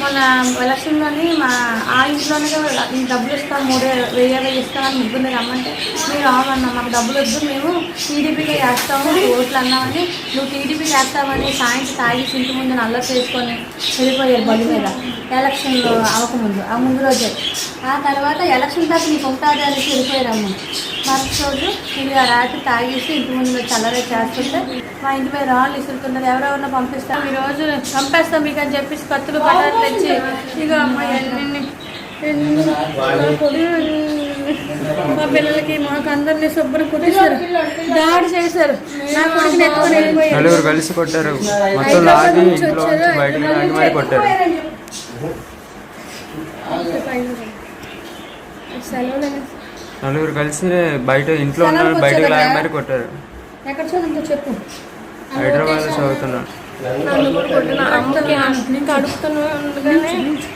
మొన్న ఎలక్షన్లోని మా ఆ ఇంట్లోనే డబ్బులు ఇస్తాను మూడు వెయ్యి వెయ్యి ఇస్తామని ముగ్గురు రమ్మంటే మీరు అవునన్నా మాకు డబ్బులు వద్దు మేము టీడీపీకే వేస్తాము ఓట్లు అన్నామని నువ్వు టీడీపీకి వేస్తామని సాయంత్రం తాగి ఇంటి ముందు నల్ల చేసుకొని వెళ్ళిపోయారు బలి మీద. ఎలక్షన్లో అవ్వకముందు ఆ ముందు రోజే. ఆ తర్వాత ఎలక్షన్ దాకా నీకు ఉంటుంది అని వెళ్ళిపోయారు అమ్మ. మరుసటి రోజు ఇది రాత్రి తాగేసి ఇంటి ముందు చల్లరే చేస్తుంటే మా ఇంటి మీద రాళ్ళు ఇసురుతున్నారు. ఎవరెవరినో పంపిస్తాం ఈ రోజు పంపేస్తాం మీకు అని చెప్పేసి కత్తులు పట్టాలు తెచ్చి ఇక కొడుకు, మా పిల్లలకి మాకు అందరినీ శుభ్రం కుట్టిస్తారు. దాడి చేశారు. నా కొడుకుని ఎత్తుకొని వెళ్ళిపోయారు కలిసి కొట్టారు. మొత్తం నలుగురు కలిసి బయట ఇంట్లో ఉన్న వాళ్ళు బయటకు లాగి మరి కొట్టారు. ఎక్కడ చదువుతుందో చెప్పు. హైదరాబాద్ చదువుతున్నాను నన్ను కూడా కొట్టిన అమ్మకి నేను కడుపుతాను ఉండగానే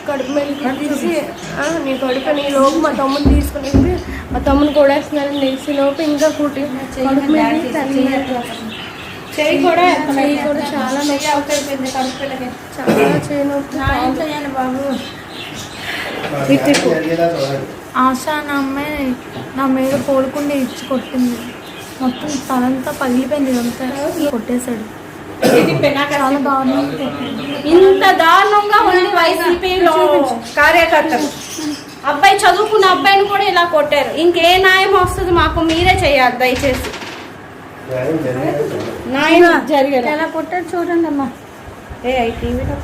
కడుపు మీద తీసి "ఆ, నీ కడుపు నీ లోపు మా తమ్ముని తీసుకుని మా తమ్ముని కొడేస్తున్నారని తెలిసి లోపు ఇంకా కుట్టి కడుపు చెయ్యి కూడా చెయ్యి కూడా చాలా కడుపు పిల్లకి చాలా చేయి నొప్పి న్యాయం బాబు ఆశ నా అమ్మాయి నా మీద కోలుకుండి ఇచ్చి కొట్టింది. మొత్తం తలంతా పగిలిపోయింది ఇదంతా కొట్టేశాడు. చాలా దారుణంగా కొట్టాడు. ఇంత దారుణంగా ఉంది వైసీపీలో కార్యకర్తలు. అబ్బాయి చదువుకున్న అబ్బాయిని కూడా ఇలా కొట్టారు. ఇంకే న్యాయం వస్తుంది మాకు మీరే చేయాలి దయచేసి. న్యాయం జరగదు ఎలా కొట్టాడు చూడండి అమ్మా ఏ టీవీలో